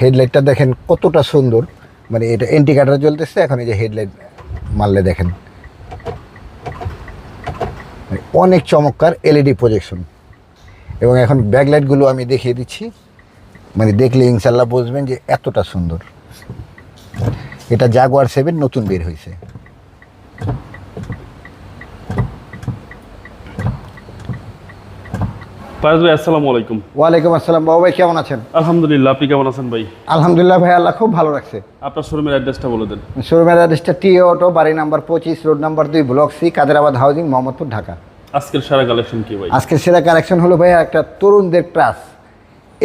হেডলাইটটা দেখেন কতটা সুন্দর। মানে এটা এন্টিকাটার চলতেছে এখন এই যে হেডলাইট মারলে দেখেন। মানে অনেক চমৎকার এলইডি প্রজেকশন এবং এখন ব্যাকলাইটগুলো আমি দেখিয়ে দিচ্ছি। মানে দেখলে ইনশাল্লাহ বুঝবেন যে এতটা সুন্দর। এটা জাগুয়ার সেভেন নতুন বের হয়েছে। ভাই আসসালামু আলাইকুম। ওয়ালাইকুম আসসালাম বাবু ভাই কেমন আছেন? আলহামদুলিল্লাহ আপনি কেমন আছেন ভাই? আলহামদুলিল্লাহ ভাই আল্লাহ খুব ভালো রাখছে। আপনার শোরুমের অ্যাড্রেসটা বলে দেন। শোরুমের অ্যাড্রেসটা টি অটো বাড়ি নাম্বার পঁচিশ রোড নাম্বার দুই block C Kaderabad housing Mohammadpur Dhaka. আজকের সারা কালেকশন কি ভাই? আজকের সেরা কালেকশন হলো ভাইয়া একটা তরুণদের ট্রাস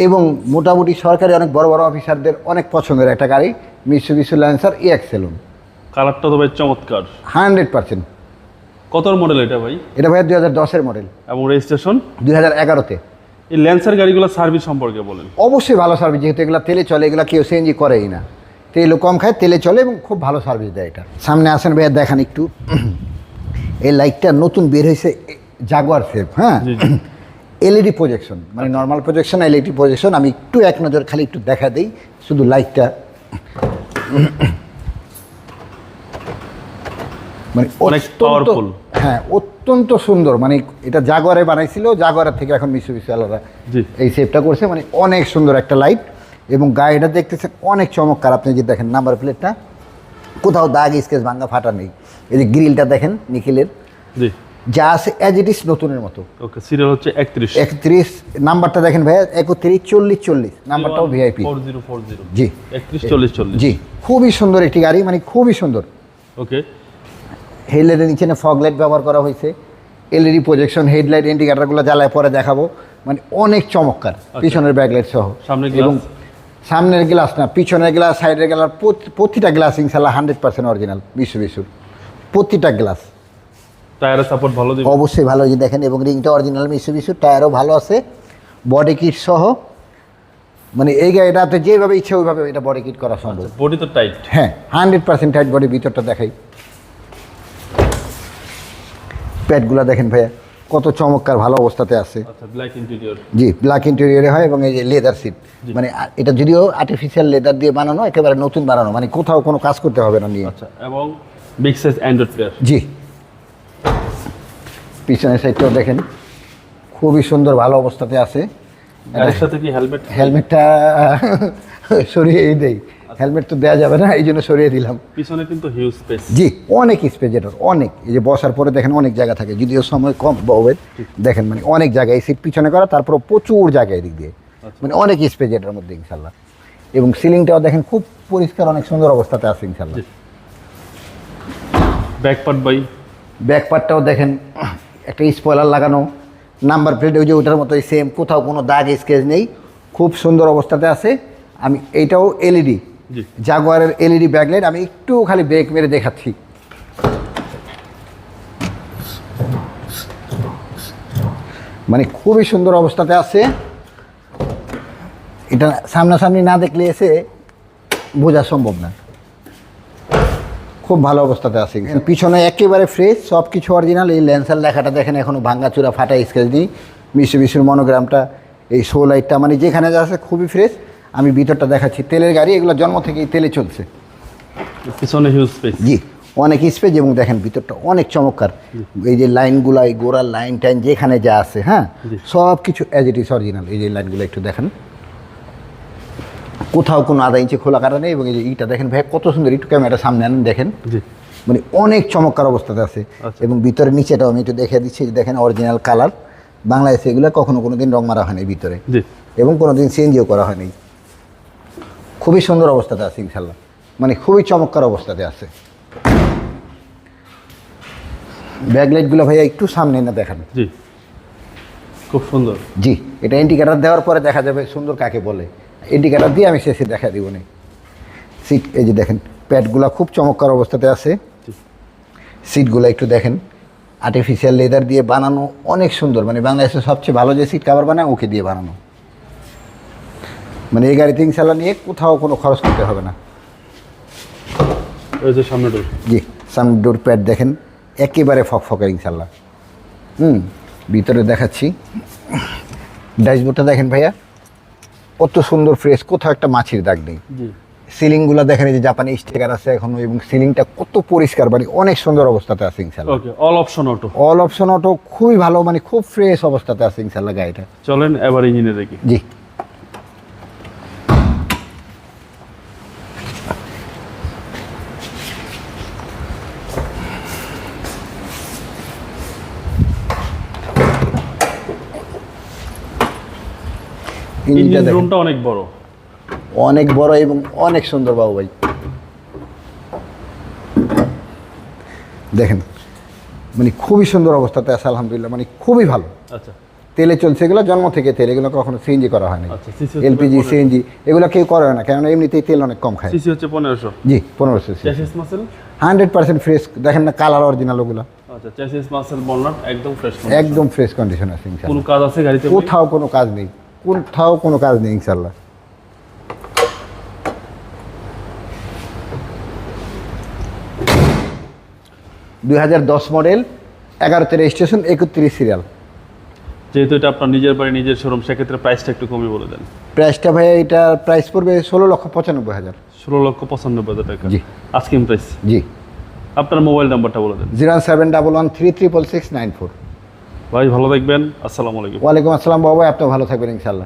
এবং মোটামুটি সরকারি অনেক বড় বড় অফিসারদের অনেক পছন্দের একটা গাড়ি মিসু মিসু ল্যান্সার ই এক্সেলুন কালারটা তো ভাই চমৎকার। Hundred percent. কতর মডেল এটা ভাই? এটা ভাইয়া দুই হাজার দশের মডেল এবং রেজিস্ট্রেশন দুই হাজার এগারোতে। এই ল্যান্সার গাড়িগুলো সার্ভিস সম্পর্কে বলেন। অবশ্যই ভালো সার্ভিস যেহেতু এগুলো তেলে চলে এগুলো কেউ সিএনজি করেই না। তেলও কম খায় তেলে চলে এবং খুব ভালো সার্ভিস দেয় এটা। সামনে আসেন ভাইয়া দেখান একটু। এই লাইটটা নতুন বের হয়েছে জাগুয়ার সেফ হ্যাঁ? জি জি। এলইডি প্রজেকশন মানে নর্মাল প্রজেকশন এলইডি প্রজেকশন আমি একটু এক নজর খালি একটু দেখা দিই শুধু লাইটটা মানে অনেক হ্যাঁ অত্যন্ত সুন্দর। মানে এটা জাগোয়ারে বানাইছিল জাগোয়ারের থেকে এখন মিশু মিশু আলাদা এই সেপটা করছে। মানে অনেক সুন্দর একটা লাইট এবং গাড়িটা দেখতেছেন অনেক চমৎকার। আপনি যে দেখেন নাম্বার প্লেটটা কোথাও দাগ স্কেচ ভাঙ্গা ফাটা নেই। এই যে গ্রিলটা দেখেন নিখিলের। যা আছে অ্যাজ ইট ইস নতুনের মতো। ওকে সিরিয়াল হচ্ছে একত্রিশ। একত্রিশ। নাম্বারটা দেখেন ভাইয়া একত্রিশ চল্লিশ চল্লিশ। নাম্বারটাও ভিআইপি জি। একত্রিশ চল্লিশ চল্লিশ। জি। খুবই সুন্দর একটি গাড়ি মানে খুবই সুন্দর। ওকে। হেডলাইটের নিচে ফগ লাইট ব্যবহার করা হয়েছে। এলইডি প্রজেকশন হেডলাইট ইন্ডিকেটারগুলো জ্বালায় পরে দেখাবো। মানে অনেক চমৎকার পিছনের ব্যাকলাইট সহ। এবং সামনের গ্লাস না পিছনের গ্লাস সাইডের গ্লাস প্রতিটা গ্লাস ইনশাল্লাহ হান্ড্রেড পার্সেন্ট অরিজিনাল বিশ্ব বিশুর প্রতিটা গ্লাস টায়ারের সাপোর্ট ভালো অবশ্যই ভালো যে দেখেন এবং রিংটা অরিজিনাল মিশু মিশু টায়ারও ভালো আছে বডি কিট সহ। মানে এই গাড়িটাতে যেভাবে ইচ্ছে ওইভাবে এটা বডি কিট করা সম্ভব। বডি তো টাইট হ্যাঁ হান্ড্রেড পার্সেন্ট টাইট বডি ভিতরটা দেখাই। প্যাডগুলো দেখেন ভাইয়া কত চমৎকার ভালো অবস্থাতে আছে। আচ্ছা ব্ল্যাক ইন্টেরিয়র জি ব্ল্যাক ইন্টেরিয়রে হয় এবং এই যে লেদার সিট মানে এটা যদিও আর্টিফিশিয়াল লেদার দিয়ে বানানো একেবারে নতুন বানানো মানে কোথাও কোনো কাজ করতে হবে না নিয়ে। আচ্ছা এবং বিগ সাইজ অ্যান্ড্রয়েড প্লেয়ার জি। পিছনের সাইডটাও দেখেন খুবই সুন্দর ভালো অবস্থাতে আছে। সাথে কি হেলমেট হেলমেটটা সরিয়েই দেই। হেলমেট তো দেওয়া যাবে না এই জন্য সরিয়ে দিলাম। পিছনে কিন্তু হিউজ স্পেস জি অনেক স্পেস এটার অনেক। এই যে বসার পরে দেখেন অনেক জায়গা থাকে যদিও সময় কম বউয়ের দেখেন মানে অনেক জায়গায় এই সিট পিছনে করা তারপর প্রচুর জায়গায় এদিক দিয়ে। মানে অনেক স্পেস এটার মধ্যে ইনশাল্লাহ। এবং সিলিংটাও দেখেন খুব পরিষ্কার অনেক সুন্দর অবস্থাতে আছে ইনশাল্লাহ। জি। ব্যাক পার্ট বাই ব্যাক পার্টটাও দেখেন একটা স্পয়লার লাগানো। নাম্বার প্লেট ওই যে ওটার মতোই সেম কোথাও কোনো দাগ স্কেচ নেই। খুব সুন্দর অবস্থাতে আছে। আমি এইটাও এলইডি জাগুয়ারের এলইডি ব্যাকলাইট আমি একটু খালি ব্রেক মেরে দেখাচ্ছি। মানে খুবই সুন্দর অবস্থাতে আছে। এটা সামনাসামনি না দেখলে এসে বোঝা সম্ভব না। খুব ভালো অবস্থাতে আছে পিছনে একেবারে ফ্রেশ সব কিছু অরিজিনাল এই ল্যান্সার লেখাটা দেখেন এখনও ভাঙ্গাচুরা ফাটা স্কেচ দিই মিশু মিশুর মনোগ্রামটা এই শো লাইটটা মানে যেখানে যা আছে খুবই ফ্রেশ আমি ভিতরটা দেখাচ্ছি তেলের গাড়ি এগুলো জন্ম থেকেই তেলে চলছে। পিছনে হিউজ স্পেস জি অনেক স্পেস এবং দেখেন ভিতরটা অনেক চমৎকার। এই যে লাইনগুলো এই গোড়ার লাইন টাইন যেখানে যা আছে হ্যাঁ? সব কিছু অ্যাজ ইট ইস অরিজিনাল এই যে লাইনগুলো একটু দেখেন। কোথাও কোনো আধা ইঞ্চি খোলা কাটা নেই এবং এই যে ইটা দেখেন ভাই কত সুন্দর একটু ক্যামেরাটা সামনে আনেন দেখেন। মানে অনেক চমৎকার অবস্থাতে আছে। আচ্ছা। এবং ভিতরে নিচেটাও আমি একটু দেখে দিচ্ছি দেখেন অরিজিনাল কালার বাংলাদেশে এগুলো কখনো কোনো দিন রং মারা হয়নি ভিতরে। এবং কোনো দিন চেঞ্জও করা হয়নি। খুবই সুন্দর অবস্থাতে আছে ইনশাল্লাহ মানে খুবই চমৎকার অবস্থাতে আছে। ব্যাকলাইটগুলো ভাইয়া একটু সামনে না দেখান। খুব সুন্দর। জি এটা ইন্ডিকেটার দেওয়ার পরে দেখা যাবে সুন্দর কাকে বলে। ইন্ডিকেটার দিয়ে আমি শেষে দেখা দিব না। সিট এই যে দেখেন প্যাডগুলো খুব চমৎকার অবস্থাতে আছে। সিটগুলো একটু দেখেন আর্টিফিশিয়াল লেদার দিয়ে বানানো অনেক সুন্দর। মানে বাংলাদেশের সবচেয়ে ভালো যে সিট কাভার বানায় ওকে দিয়ে বানানো। মানে এই গাড়িতে ইনশাল্লাহ নিয়ে কোথাও কোনো খরচ করতে হবে না। ওই যে সামনে ডোর জি সামনে ডোর প্যাড দেখেন একেবারে ফকফকে ইনশাল্লাহ হুম ভিতরে দেখাচ্ছি। ড্যাশবোর্ডটা দেখেন ভাইয়া। কত সুন্দর ফ্রেশ কোথাও একটা মাছির দাগ নেই। সিলিংগুলো দেখেন এই যে জাপানি স্টিকার আছে এখনও এবং সিলিংটা কত পরিষ্কার মানে অনেক সুন্দর অবস্থাতে আছে ইনশাল্লাহ okay all option auto all option auto খুবই ভালো মানে খুব ফ্রেশ অবস্থাতে আছে ইনশাল্লাহ গাড়িটা। চলেন এবার ইঞ্জিনে দেখি। জি। ইঞ্জিন রুমটা অনেক বড়। অনেক বড় এবং অনেক সুন্দর বাবু ভাই। দেখেন মানে খুবই সুন্দর অবস্থাতে আছে আলহামদুলিল্লাহ মানে খুবই ভালো। আচ্ছা। তেলে চলছে এগুলো জন্ম থেকে তেল এগুলো কখনো সিএনজি করা হয়নি। আচ্ছা, এলপিজি সিএনজি এগুলো কেউ করে না কেননা এমনিতেই তেল অনেক কম খায়। সিসি হচ্ছে পনেরোশো। জি পনেরোশো হান্ড্রেড পার্সেন্ট ফ্রেশ দেখেন না কালার অরিজিনাল ওগুলো। আচ্ছা একদম ফ্রেশ একদম ফ্রেশ কন্ডিশন আছে কোনো কাজ আছে গাড়িতে? কোথাও কোনো কাজ নেই। কোথাও কোনো কাজ নেই ইনশাল্লাহ দুই হাজার দশ মডেল এগারোতে রেজিস্ট্রেশন একত্রিশ সিরিয়াল যেহেতু এটা আপনার নিজের বাড়ি নিজের শোরুম সেক্ষেত্রে প্রাইসটা একটু কমিয়ে বলে দেন। প্রাইসটা ভাই এটা প্রাইস পড়বে ষোলো লক্ষ পঁচানব্বই হাজার। ষোলো লক্ষ পঁচানব্বই হাজার টাকা। জি। আস্কিং প্রাইস জি। আপনার মোবাইল নাম্বারটা বলে দেন। Zero seven double one three triple six nine four. ভাই ভালো থাকবেন। আসসালামু আলাইকুম। ওয়ালাইকুম আসসালাম বাবা আপনি ভালো থাকবেন ইনশাল্লাহ